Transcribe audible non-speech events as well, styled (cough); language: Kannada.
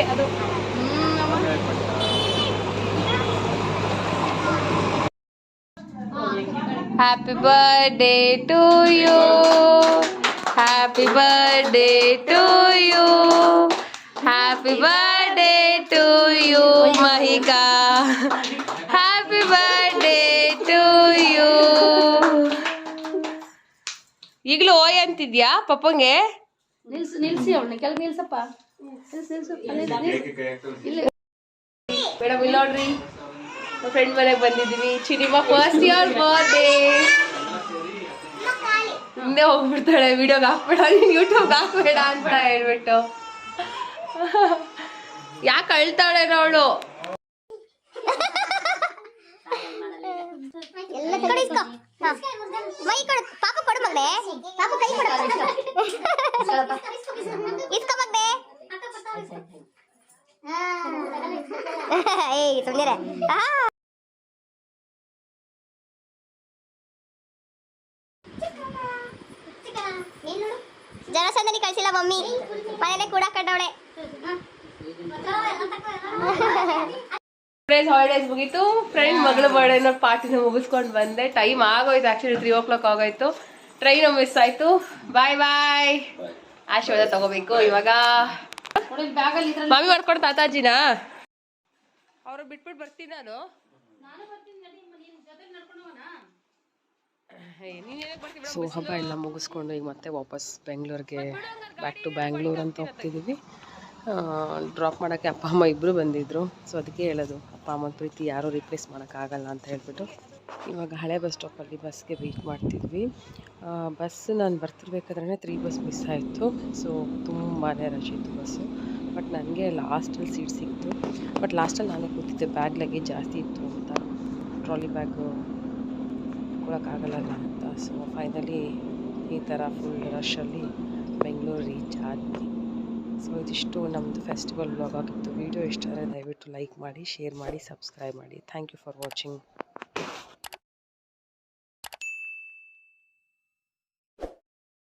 ಹಂಗೆ ಅದು. Happy birthday to you happy birthday to you happy birthday to you Mahika happy birthday to you ಈಗಲೂ ಓಯ್ ಅಂತಿದ್ಯಾ ಪಪ್ಪಂಗೆ? ನಿಲ್ಸು ನಿಲ್ಸಿ ಅವಳನ್ನ. ಕೆಳಗೆ ನಿಲ್ಸಪ್ಪ. ಮೇಡಮ್ ಇಲ್ಲಿ ನೋಡ್ರಿ ಫ್ರೆಂಡ್ ಮನೆಗೆ ಬಂದಿದ್ದೀವಿ ಚಿನಿಮ ಫಸ್ಟ್ ಇಯರ್ ಬರ್ಡೇ ಹಿಂದೆ ಹೋಗ್ಬಿಡ್ತಾಳೆ ವಿಡಿಯೋಗೆ ಹಾಕ್ಬೇಡ ನೀನು ಯೂಟ್ಯೂಬ್ಗೆ ಹಾಕ್ಬೇಡ ಅಂತ ಹೇಳ್ಬಿಟ್ಟು. ಯಾಕೆ ಅಳ್ತಾಳೆ. ಮೈ ಪಾಪ ಕೊಡು ಮಗನೆ. ಪಾಪ ಕೈ ಕೊಡು. ಇಸ್ಕೊ ಮಗನೆ. (laughs) ಏಯ್ ಸುಮ್ಮನೆ ಜನಸಂದನಿ ಕಳ್ಸಿಲ್ಲ ಮಮ್ಮಿ. ಮನೇಲೆ ಕೂಡ ಕಟ್ಟವಳೆ. ಡೇಸ್ ಹಾಲಿಡೇಸ್ ಮುಗೀತು. ಫ್ರೆಂಡ್ ಮಗಳ ಬರ್ಡೇನ ಪಾರ್ಟಿನ ಮುಗಿಸ್ಕೊಂಡು ಬಂದೆ. ಟೈಮ್ ಆಗೋಯ್ತು ಆಕ್ಚುಲಿ ತ್ರೀ ಓ ಕ್ಲಾಕ್ ಆಗೋಯ್ತು ಟ್ರೈನ್ ಮಿಸ್ ಆಯ್ತು. ಬಾಯ್ ಬಾಯ್ ಆಶೀರ್ವಾದ ತಗೋಬೇಕು ಇವಾಗ. ನೋಡಿ ಬ್ಯಾಗಲ್ಲಿ ಇದ್ರಲ್ಲಿ ಮಾಮಿ ಮಾಡ್ಕೊಂಡು ತಾತಾಜಿನ? ಅವ್ರು ಬಿಟ್ಬಿಟ್ಟು ಬರ್ತೀನಿ ನಾನು. ಸೊ ಹಬ್ಬ ಎಲ್ಲ ಮುಗಿಸ್ಕೊಂಡು ಈಗ ಮತ್ತೆ ವಾಪಸ್ ಬೆಂಗಳೂರಿಗೆ ಬ್ಯಾಕ್ ಟು ಬ್ಯಾಂಗ್ಳೂರ್ ಅಂತ ಹೋಗ್ತಿದ್ದೀವಿ ಡ್ರಾಪ್ ಮಾಡೋಕ್ಕೆ ಅಪ್ಪ, ಅಮ್ಮ ಇಬ್ಬರು ಬಂದಿದ್ದರು ಸೊ ಅದಕ್ಕೆ ಹೇಳೋದು, ಅಪ್ಪ ಅಮ್ಮನ ಪ್ರೀತಿ ಯಾರೂ ರಿಪ್ಲೇಸ್ ಮಾಡೋಕ್ಕಾಗಲ್ಲ ಅಂತ ಹೇಳ್ಬಿಟ್ಟು. ಇವಾಗ ಹಳೆ ಬಸ್ ಸ್ಟಾಪಲ್ಲಿ ಬಸ್ಗೆ ವೆಯ್ಟ್ ಮಾಡ್ತಿದ್ವಿ. ಬಸ್ ನಾನು ಬರ್ತಿರ್ಬೇಕಾದ್ರೆ ತ್ರೀ ಬಸ್ ಮಿಸ್ ಆಯಿತು. ಸೊ ತುಂಬಾ ರಶ್ ಇತ್ತು ಬಸ್ಸು ಬಟ್ ನನಗೆ ಲಾಸ್ಟಲ್ಲಿ ಸೀಟ್ ಸಿಕ್ತು. ಬಟ್ ಲಾಸ್ಟಲ್ಲಿ ನಾನೇ ಕೂತಿದ್ದೆ. ಬ್ಯಾಗ್ ಲಗೇಜ್ ಜಾಸ್ತಿ ಇತ್ತು ಅಂತ. ಟ್ರಾಲಿ ಬ್ಯಾಗು ಕೊಡೋಕ್ಕಾಗಲ್ಲ ಅಂತ. ಸೊ ಫೈನಲಿ ಈ ಥರ ಫುಲ್ ರಶಲ್ಲಿ ಬೆಂಗಳೂರು ರೀಚ್ ಆದ್ವಿ. ಸೊ ಇದಿಷ್ಟು ನಮ್ಮದು ಫೆಸ್ಟಿವಲ್ ಬ್ಲಾಗ್ ಆಗಿತ್ತು. ವಿಡಿಯೋ ಇಷ್ಟ ಆದರೆ ದಯವಿಟ್ಟು ಲೈಕ್ ಮಾಡಿ ಶೇರ್ ಮಾಡಿ ಸಬ್ಸ್ಕ್ರೈಬ್ ಮಾಡಿ. Thank you for watching